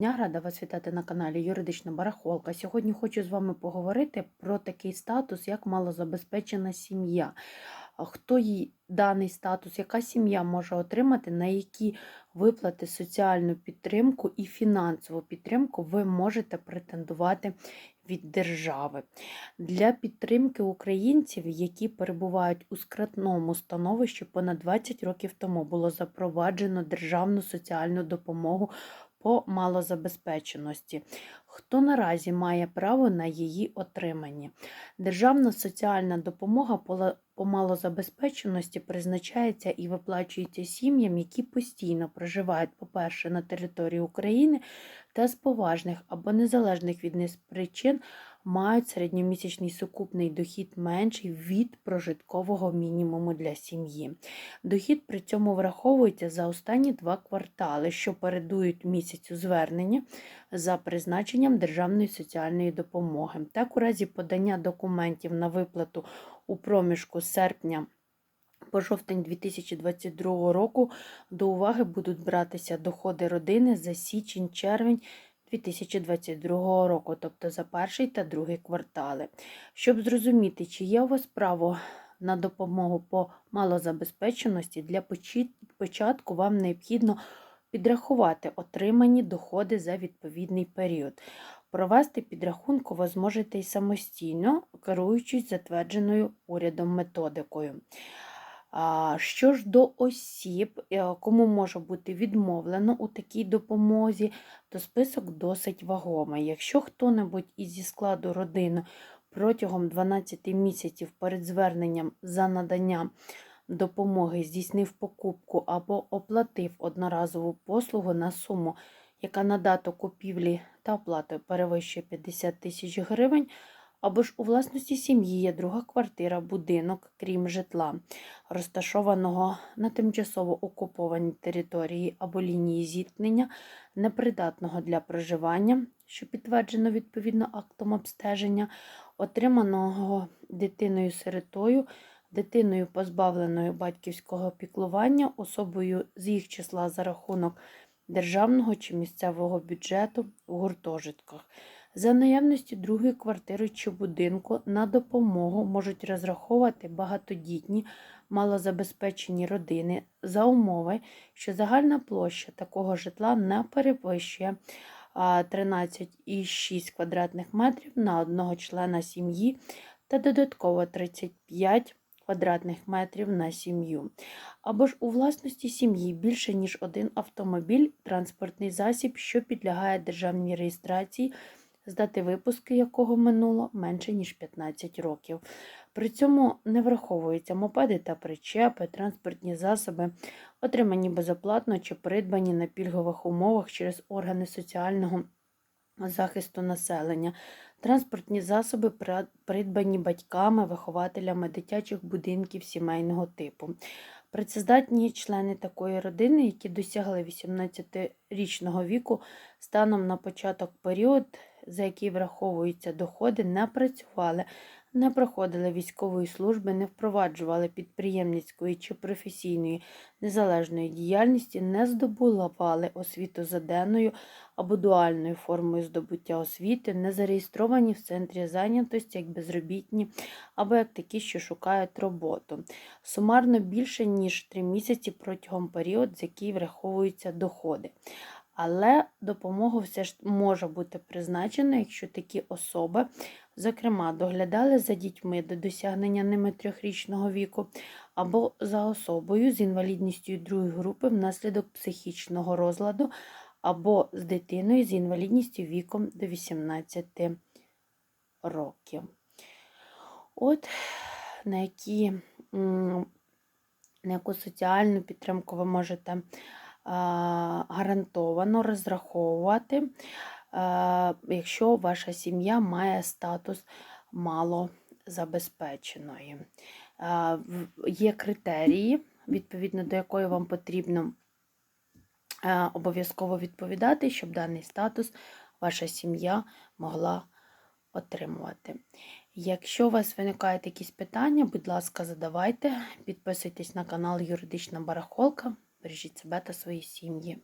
Дня рада вас вітати на каналі Юридична Барахолка. Сьогодні хочу з вами поговорити про такий статус, як малозабезпечена сім'я. Хто їй даний статус, яка сім'я може отримати, на які виплати соціальну підтримку і фінансову підтримку ви можете претендувати від держави. Для підтримки українців, які перебувають у скрутному становищі, понад 20 років тому було запроваджено державну соціальну допомогу по малозабезпеченості. Хто наразі має право на її отримання? Державна соціальна допомога по малозабезпеченості призначається і виплачується сім'ям, які постійно проживають, по-перше, на території України та з поважних або незалежних від них причин мають середньомісячний сукупний дохід менший від прожиткового мінімуму для сім'ї. Дохід при цьому враховується за останні два квартали, що передують місяцю звернення за призначенням державної соціальної допомоги. Так, у разі подання документів на виплату у проміжку серпня по жовтень 2022 року до уваги будуть братися доходи родини за січень-червень 2022 року, тобто за перший та другий квартали. Щоб зрозуміти, чи є у вас право на допомогу по малозабезпеченості, для початку вам необхідно підрахувати отримані доходи за відповідний період. Провести підрахунку ви зможете і самостійно, керуючись затвердженою урядом методикою. Що ж до осіб, е, кому може бути відмовлено у такій допомозі, то список досить вагомий. Якщо хто-небудь із складу родини протягом 12 місяців перед зверненням за наданням допомоги здійснив покупку або оплатив одноразову послугу на суму, яка на дату купівлі та оплати перевищує 50 тисяч гривень, або ж у власності сім'ї є друга квартира, будинок, крім житла, розташованого на тимчасово окупованій території або лінії зіткнення, непридатного для проживання, що підтверджено відповідно актом обстеження, отриманого дитиною-сиротою, дитиною, позбавленою батьківського піклування, особою з їх числа за рахунок державного чи місцевого бюджету в гуртожитках. За наявності другої квартири чи будинку на допомогу можуть розраховувати багатодітні, малозабезпечені родини за умови, що загальна площа такого житла не перевищує 13,6 квадратних метрів на одного члена сім'ї та додатково 35 квадратних метрів на сім'ю. Або ж у власності сім'ї більше, ніж один автомобіль, транспортний засіб, що підлягає державній реєстрації, з дати випуску якого минуло менше, ніж 15 років. При цьому не враховуються мопеди та причепи, транспортні засоби, отримані безоплатно чи придбані на пільгових умовах через органи соціального захисту населення, транспортні засоби, придбані батьками, вихователями дитячих будинків сімейного типу. Працездатні члени такої родини, які досягли 18-річного віку, станом на початок період, за який враховуються доходи, не працювали, не проходили військової служби, не впроваджували підприємницької чи професійної незалежної діяльності, не здобували освіту за денною або дуальною формою здобуття освіти, не зареєстровані в центрі зайнятості як безробітні або як такі, що шукають роботу. Сумарно більше, ніж 3 місяці протягом періоду, з який враховуються доходи. Але допомога все ж може бути призначена, якщо такі особи, зокрема, доглядали за дітьми до досягнення ними трьохрічного віку, або за особою з інвалідністю другої групи внаслідок психічного розладу, або з дитиною з інвалідністю віком до 18 років. От на які, на яку соціальну підтримку ви можете гарантовано розраховувати, якщо ваша сім'я має статус малозабезпеченої. Є критерії, відповідно до якої вам потрібно обов'язково відповідати, щоб даний статус ваша сім'я могла отримувати. Якщо у вас виникають якісь питання, будь ласка, задавайте, підписуйтесь на канал Юридична Барахолка, бережіть себе та свої сім'ї.